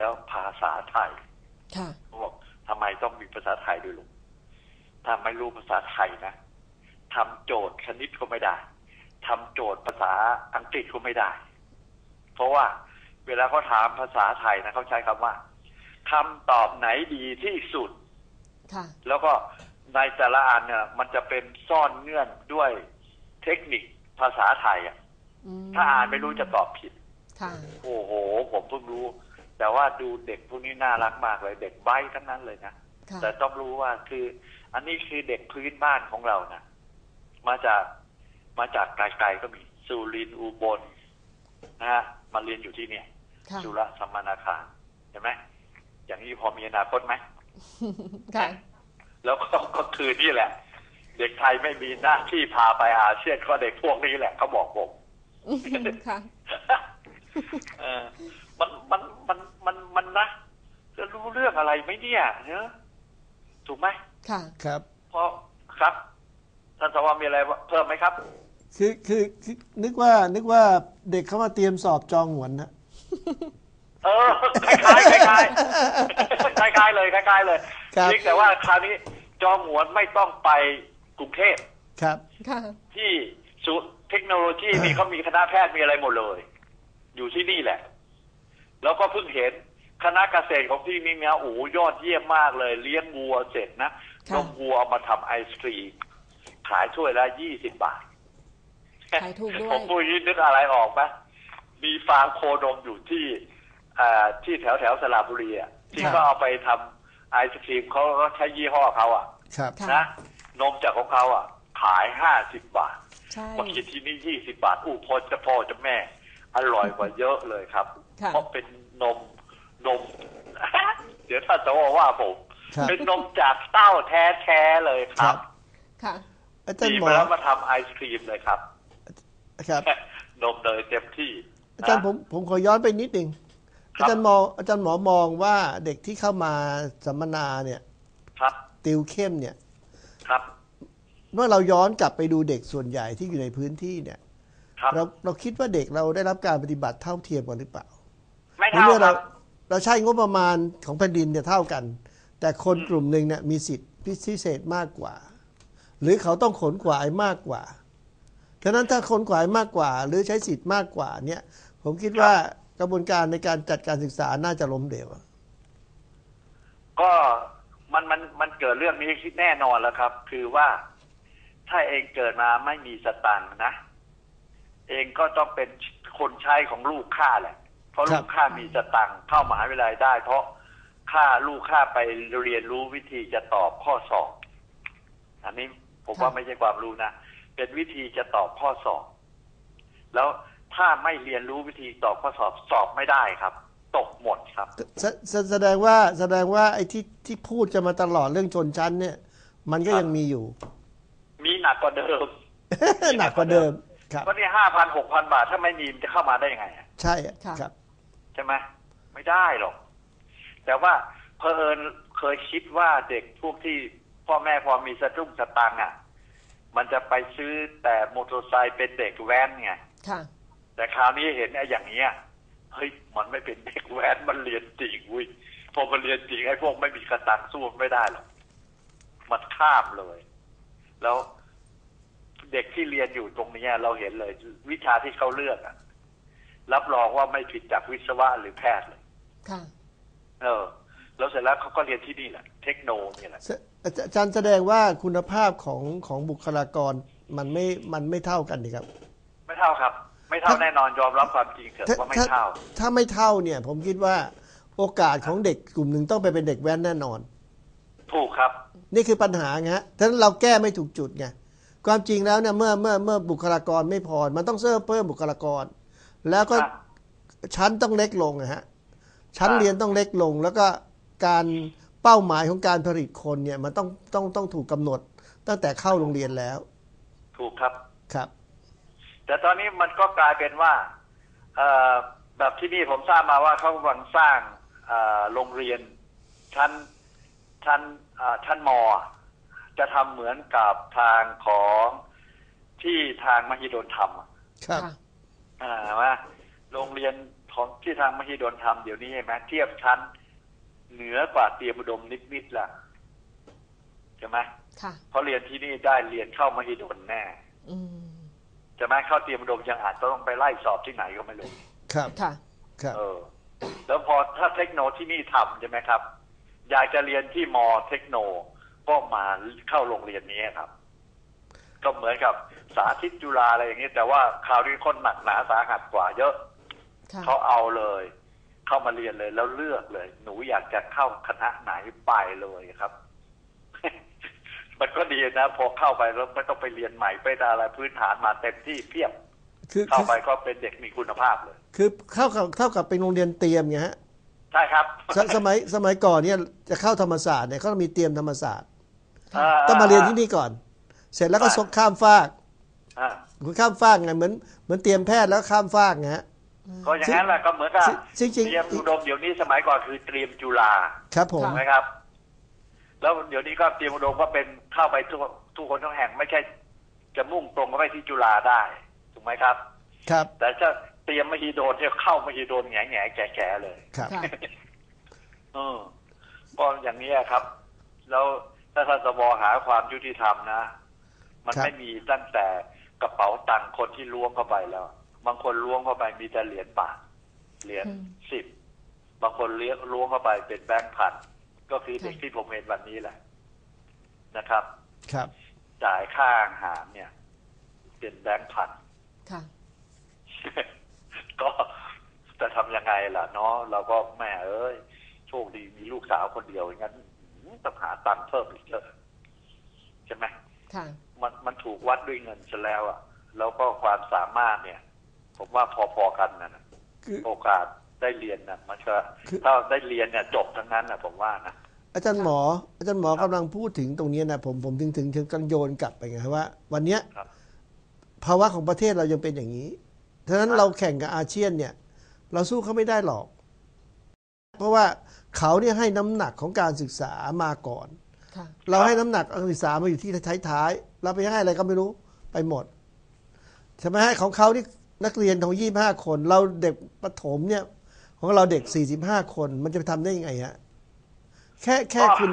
แล้วภาษาไทยค่ะเขาบอกทำไมต้องมีภาษาไทยด้วยลูกถ้าไม่รู้ภาษาไทยนะทำโจทย์คณิตก็ไม่ได้ทำโจทย์ภาษาอังกฤษก็ไม่ได้ เพราะว่าเวลาเขาถามภาษาไทยนะเขาใช้คำว่าคำตอบไหนดีที่สุดค่ะแล้วก็ในแต่ละอันเนี่ย มันจะเป็นซ่อนเงื่อนด้วยเทคนิคภาษาไทยอะอืมถ้าอ่านไม่รู้จะตอบผิดค่ะโอ้โห ผมเพิ่งรู้ แต่ว่าดูเด็กพวกนี้น่ารักมากเลย เด็กใบ้ทั้งนั้นเลยนะค่ะแต่ต้องรู้ว่าคือ อันนี้คือเด็กพื้นบ้านของเรานะมาจากมาจากไกลๆก็มีสุรินทร์อุบลนะฮะมาเรียนอยู่ที่เนี่ยค่ะจุฬาสมมานาคารเห็นไหมอย่างนี้พอมีอนาคตไหมค่ะแล้วก็ก็คือนี่แหละ เด็กไทยไม่มีหน้าที่พาไปอาเซียนก็เด็กพวกนี้แหละเขาบอกผมค่ะ เออมันมันมันมันมันนะจะรู้เรื่องอะไรไหมเนี่ยเนอะถูกไหมค่ะครับเพราะครับท่านสวมีอะไรเพิ่มไหมครับ คือคือคือนึกว่านึกว่าเด็กเขามาเตรียมสอบจองหวนนะเออคล้ายๆคล้ายๆคล้ายๆเลยคล้ายๆเลยครับเพียงแต่ว่าคราวนี้จอมหวนไม่ต้องไปกรุงเทพครับค่ะที่ศูนย์เทคโนโลยีมีเขามีคณะแพทย์มีอะไรหมดเลย อยู่ที่นี่แหละ แล้วก็เพิ่งเห็นคณะเกษตรของที่นี่เนี่ยโอ้โหยอดเยี่ยมมากเลย เลี้ยงวัวเสร็จนะค่ะนมวัวเอามาทำไอศครีมขายถ้วยละยี่สิบบาทขายถูกด้วยผมพูดอย่างนี้นึกอะไรออกปะมีฟาร์มโคนมอยู่ที่อ่าที่แถวแถวสระบุรีอะที่ครับเขาเอาไปทำไอศครีมเขาก็ใช้ยี่ห้อเขาอะครับค่ะนะนมจากของเขาอะ ขายห้าสิบบาทใช่มาคิดที่นี่ยี่สิบาทอู้พอจะพอจะแม่ อร่อยกว่าเยอะเลยครับ ค่ะ เพราะเป็นนมนม เดี๋ยวถ้าจะว่าว่าผม ครับ เป็นนมจากเต้าแท้ๆเลยคครัรับบ ค่ะ อาจารดีย์หมมาอแล้วมาทำไอศครีมเลยครับ ครับ นมเนยเต็มที่อาจารย์ผมผมขอย้อนไปนิดหนึ่งครับอาจารย์มองอาจารย์หมอมองว่าเด็กที่เข้ามาสัมมนาเนี่ยครับติวเข้มเนี่ย ครับ เมื่อเราย้อนกลับไปดูเด็กส่วนใหญ่ที่อยู่ในพื้นที่เนี่ยครับ เราเราคิดว่าเด็กเราได้รับการปฏิบัติเท่าเทียมกันหรือเปล่าไม่ในเท่าเมื่อคเรารับเราใช้งบประมาณของแผ่นดินเนี่ยเท่ากัน แต่คนกลุ่มหนึ่งเนี่ยมีสิทธิพิเศษมากกว่า หรือเขาต้องขนขวายมากกว่าฉะนั้นถ้าขนขวายมากกว่า หรือใช้สิทธิ์มากกว่าเนี่ย ผมคิดว่ากระบวนการในการจัดการศึกษาน่าจะล้มเหลวก็มันมันมันเกิดเรื่องนี้แน่นอนแล้วครับ คือว่าถ้าเองเกิดมาไม่มีสตังค์นะ เองก็ต้องเป็นคนใช้ของลูกข้าแหละ เพราะครัลูบกข้ามีสตังค์เข้ามหาวิทยาลัยได้ เพราะข้าลูกข้าไปเรียนรู้วิธีจะตอบข้อสอบ อันนี้ผมว่าไม่ใช่ความรู้นะ เป็นวิธีจะตอบข้อสอบ แล้วถ้าไม่เรียนรู้วิธีตอบข้อสอบสอบไม่ได้ครับ ตกหมดครับแสแสแสดงว่าแสดงว่าไอ้ที่ที่พูดกันมาตลอดเรื่องชนชั้นเนี่ย มันก็ยังมีอยู่ มีหนักกว่าเดิม หนักกว่าเดิม ครับก็นี่ห้าพันหกพันบาท ถ้าไม่มีมันจะเข้ามาได้ยังไงอะใช่อะค่ะครับ ใช่ไหมไม่ได้หรอก แต่ว่าเพอเอิญเคยคิดว่าเด็กพวกที่พ่อแม่พอมีสตุ้งสตังค์อะ มันจะไปซื้อแต่มอเตอร์ไซค์เป็นเด็กแว้นไงค่ะ แต่คราวนี้เห็นไอ้อย่างเนี้ยเฮ้ยมันไม่เป็นเด็กแว้นมันเรียนจริงเวุ้ยพอมันเรียนจริงไอ้พวกไม่มีกระตังสู้มันไม่ได้หรอกมันข้ามเลย แล้ว เด็กที่เรียนอยู่ตรงเนี้ยเราเห็นเลย วิชาที่เขาเลือกอะรับรองว่าไม่ผิดจากวิศวะหรือแพทย์เลยค่ะเออ แล้วเสร็จแล้วเขาก็เรียนที่นี่แหละ เทคโนนี่แหละอาจอาจารย์แสดงว่าคุณภาพของของบุคลากรมันไม่มันไม่เท่ากันนี่ครับ ไม่เท่าครับ ไม่เท่าถ้าแน่นอนยอมรับความจริงเถอะถ้าว่าไม่ถ้าเท่า ถ้าไม่เท่าเนี่ย ผมคิดว่าโอกาสของเด็กกลุ่มหนึ่งต้องไปเป็นเด็กแว้นแน่นอน ถูกครับ นี่คือปัญหาไงฮะฉะนั้นเราแก้ไม่ถูกจุดไง ความจริงแล้วเนี่ยเมื่อเมื่อเมื่อบุคลากรไม่พอ มันต้องเพิ่มเพิ่มบุคลากร แล้วก็ครับชั้นต้องเล็กลงนะฮะชั้นครับเรียนต้องเล็กลง แล้วก็การเป้าหมายของการผลิตคนเนี่ยมันต้องต้องต้องถูกกำหนดตั้งแต่เข้าโรงเรียนแล้วถูกครับ ครับ แต่ตอนนี้มันก็กลายเป็นว่าเอ่อแบบที่นี่ผมทราบมาว่าเขากำลังสร้างเอ่อโรงเรียนชั้นชั้นเอ่อชั้นมอะ จะทำเหมือนกับทางของที่ทางมหิดลทำอะครับค่ะอ่าว่าโรงเรียนพของที่ทางมหิดลทำเดี๋ยวนี้เห็นไหมเทียบชั้น เหนือกว่าเตรียมอุดมนิดๆละใช่ไหมค่ะเพราะเรียนที่นี่ได้เรียนเข้ามหิดลแน่อืมใช่ไหมเข้าเตรียมอุดมยังอาจจะต้องไปไล่สอบที่ไหนก็ไม่รู้ครับค่ะครับเออ แล้วพอถ้าเทคโนที่นี่ทำใช่ไหมครับ อยากจะเรียนที่มอเทคโน ก็มาเข้าโรงเรียนนี้ครับ ก็เหมือนกับสาธิตจุฬาอะไรอย่างนี้ แต่ว่าคราวนี้คนหนักหนาสาหัสกว่าเยอะค่ะเขาเอาเลย เข้ามาเรียนเลยแล้วเลือกเลย หนูอยากจะเข้าคณะไหนไปเลยครับ มันก็ดีนะ พอเข้าไปแล้วไม่ต้องไปเรียนใหม่ไปอะไรพื้นฐานมาเต็มที่เพียบคือเข้าคือไปก็เป็นเด็กมีคุณภาพเลย คือเข้ากับเท่ากับเป็นโรงเรียนเตรียมไงฮะใช่ครับสสมัยสมัยก่อนเนี่ยจะเข้าธรรมศาสตร์เนี่ยเขาต้องมีเตรียมธรรมศาสตร์อ่ ต้องมาเรียนที่นี่ก่อน เสร็จแล้วก็ซกข้ามฟากอ่าคุณข้ามฟากไงเหมือนเหมือนเตรียมแพทย์แล้วข้ามฟากไงฮะก็อย่างนั้นแหละก็เหมือนกับจริงจริงเตรียมอุดมเดี๋ยวนี้สมัยก่อนคือเตรียมจุฬาครับผมถูกไหมครับ แล้วเดี๋ยวนี้ก็เตรียมอุดมก็เป็นเข้าไปทุกทุกคนทุกแห่งไม่ใช่ จะมุ่งตรงเข้าไปที่จุฬาได้ถูกไหมครับ ครับ แต่ถ้าเตรียมมหิดลเนี่ยเข้ามหิดลแง่แง่แก่แก่ๆเลยครับค่ะเออก็อย่างนี้ยครับ แล้ว ถ้าท่านสวหาความยุติธรรมนะ มันครับ ไม่มีตั้งแต่กระเป๋าตังค์คนที่ล้วงเข้าไปแล้ว บางคนล้วงเข้าไปมีแต่เหรียญบาทเหรียญอืม สิบบางคนเลี้ยงล้วงเข้าไปเป็นแบงค์พันก็คือเด็กค่ะที่ผมเห็นวันนี้แหละนะครับ ครับ จ่ายค่าอาหารเนี่ย เป็นแบงค์พัน ค่ะ ก็จะทำยังไงล่ะเนาะเราก็แม่เอ้ย โชคดีมีลูกสาวคนเดียวอย่างนั้นอื้อ ต้องหาตังค์เพิ่มอีกเยอะใช่ไหมค่ะมันมันถูกวัดด้วยเงินซะแล้วอะ่ะ แล้วก็ความสามารถเนี่ย ผมว่าพอๆกันนะนะคือโอกาสได้เรียนนะมันก็คือถ้าได้เรียนเนี่ยจบทั้งนั้นนะผมว่านะอาจารย์หมอ อาจารย์หมอกำลังพูดถึงตรงนี้นะผมผมถึงถึงถึงกันโยนกลับไปไงว่า วันเนี้ยครับภาวะของประเทศเรายังเป็นอย่างนี้ฉะนั้นเราแข่งกับอาเซียนเนี่ย เราสู้เขาไม่ได้หรอก เพราะว่า เขาเนี่ยให้น้ำหนักของการศึกษามาก่อนค่ะเราให้น้ำหนักการศึกษามาอยู่ที่ท้ายๆเราไปให้อะไรก็ไม่รู้ไปหมดใช่ไหมให้ของเขาที่นักเรียนของยี่ห้าคน เราเด็กประถมเนี่ย ของเราเด็กสี่สิบห้าคนมันจะไปทำได้ยังไงฮะแค่แค่ก็คุณ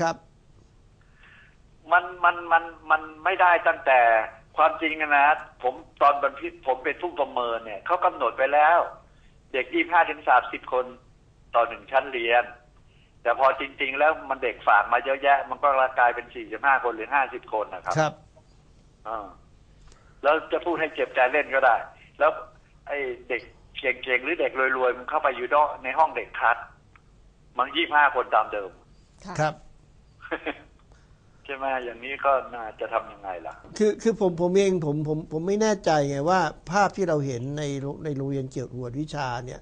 ครับ มันมันมันมันไม่ได้ตั้งแต่ความจริงนะนะผมตอนบันพิผมเป็นผู้ประเมินเนี่ยเขากำหนดไปแล้ว เด็กยี่ห้าถึงสามสิบคน ต่อหนึ่งชั้นเรียน แต่พอจริง ๆ แล้วมันเด็กฝากมาเยอะแยะ มันก็กลายเป็นสี่สิบห้าคนหรือห้าสิบคนนะครับครับอ่าแล้วจะพูดให้เจ็บใจเล่นก็ได้ แล้ว ไอ้เด็กเก่งๆหรือเด็กรวยๆมันเข้าไปอยู่ในห้องเด็กคัดมันยี่ห้าคนตามเดิมค่ะครับ ใช่ไหมอย่างนี้ก็น่าจะทำยังไงล่ะ คือคือผมผมเองผมผมผมไม่แน่ใจไงว่า ภาพที่เราเห็นในโรงในโรงเรียนเกี่ยวกับวิชาเนี่ย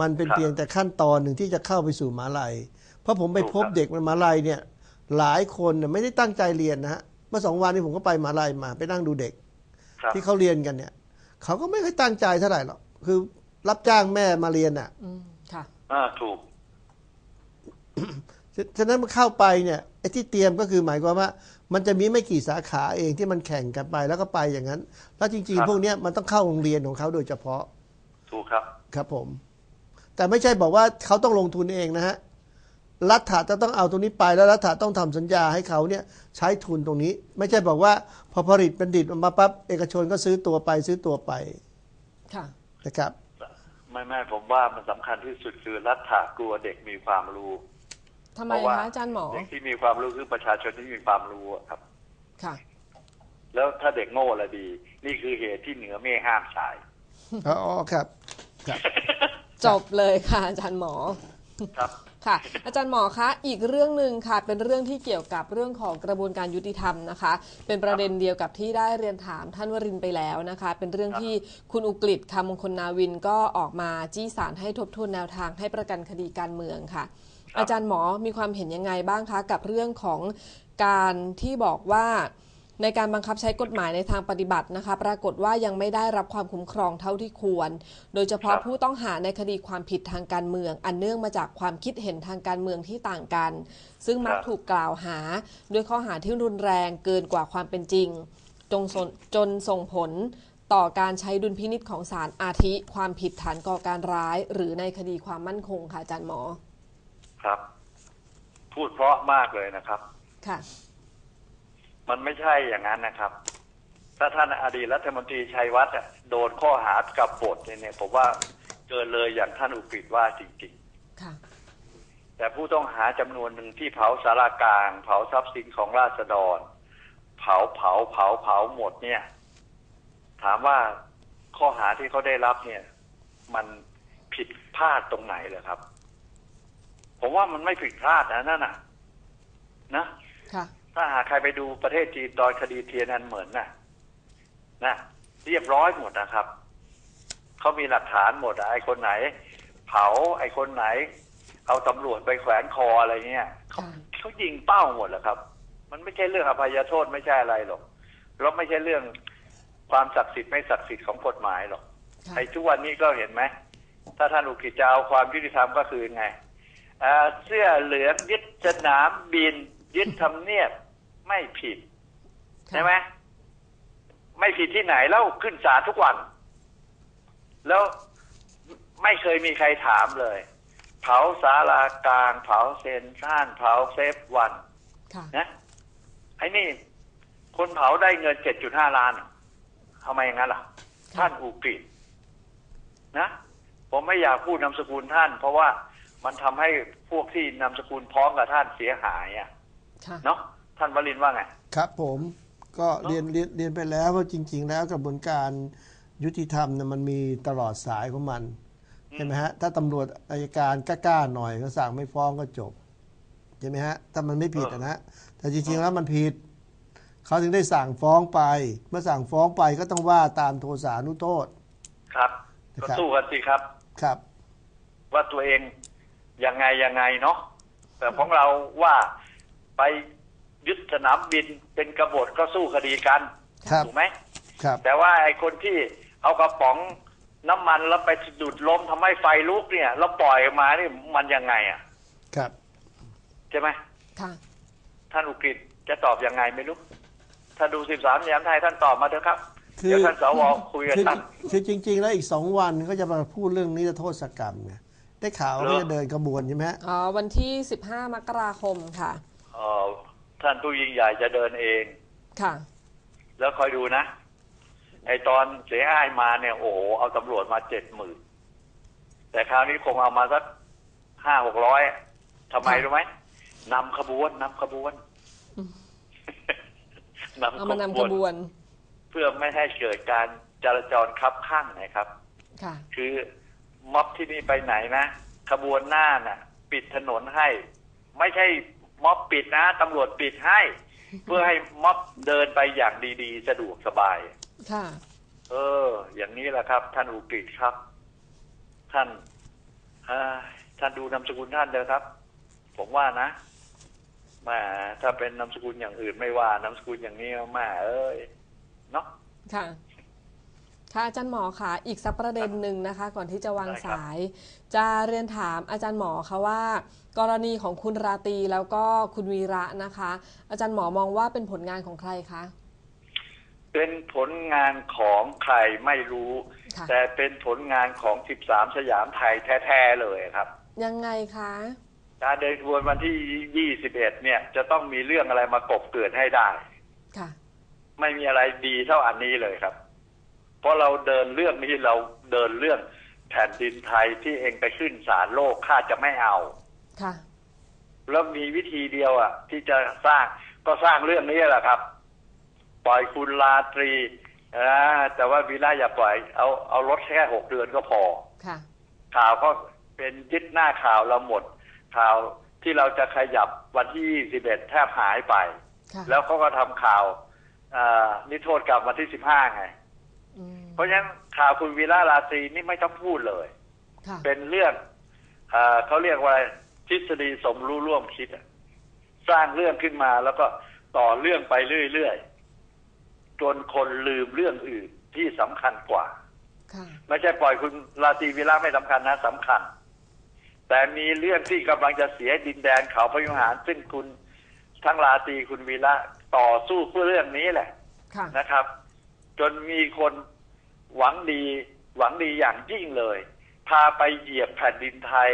มันเป็นครับเพียงแต่ขั้นตอนหนึ่งที่จะเข้าไปสู่มหาลัย เพราะผมไปถูกพบครับเด็กในมหาลัยเนี่ย หลายคนเนี่ยไม่ได้ตั้งใจเรียนนะฮะเมื่อสองวันนี้ผมก็ไปมหาลัยมาไปนั่งดูเด็กครับที่เขาเรียนกันเนี่ยเขาก็ไม่ค่อยตั้งใจเท่าไหร่หรอกคือรับจ้างแม่มาเรียนอะอืมค่ะอ่าถูกฉะฉะนั้นมันเข้าไปเนี่ยไอ้ที่เตรียมก็คือหมายความว่า มันจะมีไม่กี่สาขาเองที่มันแข่งกันไปแล้วก็ไปอย่างนั้น แล้วจริงครับๆพวกเนี้ยมันต้องเข้าโรงเรียนของเขาโดยเฉพาะ ถูกครับ ครับผม แต่ไม่ใช่บอกว่าเขาต้องลงทุนเองนะฮะรัฐาจะต้องเอาตรงนี้ไปแล้วรัฐาต้องทำสัญญาให้เขาเนี่ยใช้ทุนตรงนี้ ไม่ใช่บอกว่าพอผลิตบัณฑิตออกมาปั๊บเอกชนก็ซื้อตัวไปซื้อตัวไปค่ะนะครับไม่ไม่ผมว่ามันสำคัญที่สุดคือรัฐากลัวเด็กมีความรู้ทำไมเพราะว่าคะอาจารย์หมอเด็กที่มีความรู้คือประชาชนที่มีความรู้อะครับ ค่ะ แล้วถ้าเด็กโง่ละดี นี่คือเหตุที่เหนือเมฆห้ามฉายอ๋อครับครับ จบเลยค่ะอาจารย์หมอครับค่ะ อาจารย์หมอคะอีกเรื่องหนึ่งค่ะ เป็นเรื่องที่เกี่ยวกับเรื่องของกระบวนการยุติธรรมนะคะ เป็นประเด็นเดียวกับที่ได้เรียนถามท่านวรินทร์ไปแล้วนะคะ เป็นเรื่องครับที่คุณอุกฤษคำมงคลนาวินก็ออกมาจี้สารให้ทบทวนแนวทางให้ประกันคดีการเมืองค่ะ อาจารย์หมอมีความเห็นยังไงบ้างคะ กับเรื่องของการที่บอกว่า ในการบังคับใช้กฎหมายในทางปฏิบัตินะคะ ปรากฏว่ายังไม่ได้รับความคุ้มครองเท่าที่ควร โดยเฉพาะครับผู้ต้องหาในคดีความผิดทางการเมือง อันเนื่องมาจากความคิดเห็นทางการเมืองที่ต่างกัน ซึ่งมักถูกกล่าวหาด้วยข้อหาที่รุนแรงเกินกว่าความเป็นจริงจงสนจนส่งผลต่อการใช้ดุลพินิษของศาลอาทิ ความผิดฐานก่อการร้าย หรือในคดีความมั่นคงค่ะอาจารย์หมอ ครับ พูดเพราะมากเลยนะครับ ค่ะ มันไม่ใช่อย่างนั้นนะครับ ถ้าท่านอดีตรัฐมนตรีชัยวัฒน์อะโดนข้อหากับบทเนี่ยผมว่าเกินเลยอย่างท่านอุกฤษว่าจริงค่ะๆแต่ผู้ต้องหาจำนวนหนึ่งที่เผาสารากลาง เผาทรัพย์สินของราษฎร เผาเผาเผาเผาหมดเนี่ย ถามว่าข้อหาที่เขาได้รับเนี่ย มันผิดพลาดตรงไหนเหรอครับ ผมว่ามันไม่ผิดพลาดนะนั่นน่ะ นะค่ะ ถ้าหากใครไปดูประเทศจีนตอนคดีเทียนนันเหมือนน่ะนะเรียบร้อยหมดนะครับเขามีหลักฐานหมดอะไอ้คนไหน เผาไอ้คนไหน เอาตำรวจไปแขวนคออะไรเงี้ยเขาค่ะเขายิงเป้าหมดแหละครับ มันไม่ใช่เรื่องอภัยโทษไม่ใช่อะไรหรอกแล้วไม่ใช่เรื่องความศักดิ์สิทธิ์ไม่ศักดิ์สิทธิ์ของกฎหมายหรอกค่ะไอ้ทุกวันนี้ก็เห็นไหมถ้าท่านอุกิจจะเอาความยุติธรรมก็คือไงอ่าเสื้อเหลืองยึดสนามบิน ยึดทำเนียบไม่ผิด ใช่ไหมไม่ผิดที่ไหนแล้วขึ้นศาลทุกวัน แล้วไม่เคยมีใครถามเลย เผาสาลากลางเผาเซนทรันเผาเซฟวันค่ะนะไอ้นี่ คนเผาได้เงินเจ็ดจุดห้าล้านทำไมอย่างนั้นล่ะ ท่านอุกฤษนะผมไม่อยากพูดนามสกุลท่าน เพราะว่ามันทำให้พวกที่นามสกุลพร้อมกับท่านเสียหายอะค่ะ เนาะท่านวรินทร์ว่าไง ครับผมก็เรียนเรียนเรียนไปแล้วว่าจริง ๆ แล้วกระบวนการยุติธรรมเนี่ยมันมีตลอดสายของมันใช่ไหมฮะถ้าตำรวจอายการกล้าๆหน่อยก็สั่งไม่ฟ้องก็จบใช่ไหมฮะถ้ามันไม่ผิดอะนะฮะแต่จริงๆแล้วมันผิดเขาถึงได้สั่งฟ้องไป เมื่อสั่งฟ้องไปก็ต้องว่าตามโทสานุโทษ ครับนะก็ครับสู้กันสิครับครับ ว่าตัวเองยังไงยังไงเนาะแต่ของเราว่า ไปยึดสนามบินเป็นกบฏก็สู้คดีกันครับถูกไหมครับ แต่ว่าไอ้คนที่เอากระป๋องน้ำมันแล้วไปสะดุดล้มทำให้ไฟลุกเนี่ย แล้วปล่อยออกมานี่มันยังไงอะ ครับใช่ไหมค่ะท่านอุกฤษจะตอบยังไงไม่รู้ ถ้าดูสิบสามยามไทยท่านตอบมาเถอะครับคือเดี๋ยวท่านสวคุยกับคือท่านคือจริง ๆ แล้วอีกสองวันก็จะมาพูดเรื่องนิรโทษกรรมไงได้ข่าวเหรอว่าจะเดินขบวนใช่ไหมฮะอ๋อวันที่15มกราคมค่ะเอ่อ ท่านผู้ยิ่งใหญ่จะเดินเอง ค่ะ แล้วคอยดูนะ ไอตอนเสียอ้ายมาเนี่ย โอ้โห เอาตำรวจมาเจ็ดหมื่นแต่คราวนี้คงเอามาสักห้าหกร้อยทำไมค่ะรู้ไหมนำขบวนนำขบวนอืมนำเอาขมานำบขวนบวน เพื่อไม่ให้เกิดการจราจรคับข้างนะครับ ค่ะ คือม็อบที่นี่ไปไหนนะขบวนหน้าน่ะ ปิดถนนให้ ไม่ใช่ ม็อบปิดนะตำรวจปิดให้ เพื่อให้ม็อบเดินไปอย่างดีๆ สะดวกสบาย ค่ะ เออ อย่างนี้แหละครับ ท่านอุกฤษครับ ท่านเอ่อท่านดูนามสกุลท่านเถอะครับ ผมว่านะแหมาถ้าเป็นนามสกุลอย่างอื่นไม่ว่านามสกุลอย่างนี้แหมาเอ้ยเนาะค่ะ ค่ะอาจารย์หมอคะอีกสักประเด็นหนึ่งนะคะ ก่อนที่จะวางได้ครับสาย จะเรียนถามอาจารย์หมอคะว่า กรณีของคุณราตรีแล้วก็คุณวีระนะคะ อาจารย์หมอมองว่าเป็นผลงานของใครคะเป็นผลงานของใครไม่รู้ค่ะแต่เป็นผลงานของ 13 สยามไทยแท้ๆเลยครับ ยังไงคะการเดินขบวนวันที่ 21 เนี่ย จะต้องมีเรื่องอะไรมากบเกิดให้ได้ ค่ะ ไม่มีอะไรดีเท่าอันนี้เลยครับ เพราะเราเดินเรื่องนี้เราเดินเรื่องแผ่นดินไทยที่เองไปขึ้นศาลโลกข้าจะไม่เอา ค่ะ แล้วมีวิธีเดียวอะ ที่จะสร้างก็สร้างเรื่องนี้แหละครับ ปล่อยคุณลาตรีอ่าแต่ว่าวีระอย่าปล่อย เอาเอารถแค่หกเดือนก็พอ ค่ะ ข่าวก็เป็นยึดหน้าข่าวเราหมด ข่าวที่เราจะขยับวันที่21แทบหายไป ค่ะ แล้วเขาก็ทำข่าวอ่านิโทษกลับวันที่15ไงอืม เพราะฉะนั้นข่าวคุณวีระราตรีนี่ไม่ต้องพูดเลย ค่ะ เป็นเรื่องเออเขาเรียกว่าทฤษฎีสมรู้ร่วมคิดอะสร้างเรื่องขึ้นมาแล้วก็ต่อเรื่องไปเรื่อยๆจนคนลืมเรื่องอื่นที่สำคัญกว่า ค่ะ ไม่ใช่ปล่อยคุณราตรีวิระไม่สำคัญนะสำคัญ แต่มีเรื่องที่กำลังจะเสียดินแดนเขาพยุหารซึ่งคุณทั้งราตรีคุณวีระต่อสู้เพื่อเรื่องนี้แหละค่ะ นะครับ จนมีคนหวังดีหวังดีอย่างยิ่งเลย พาไปเหยียบแผ่นดินไทย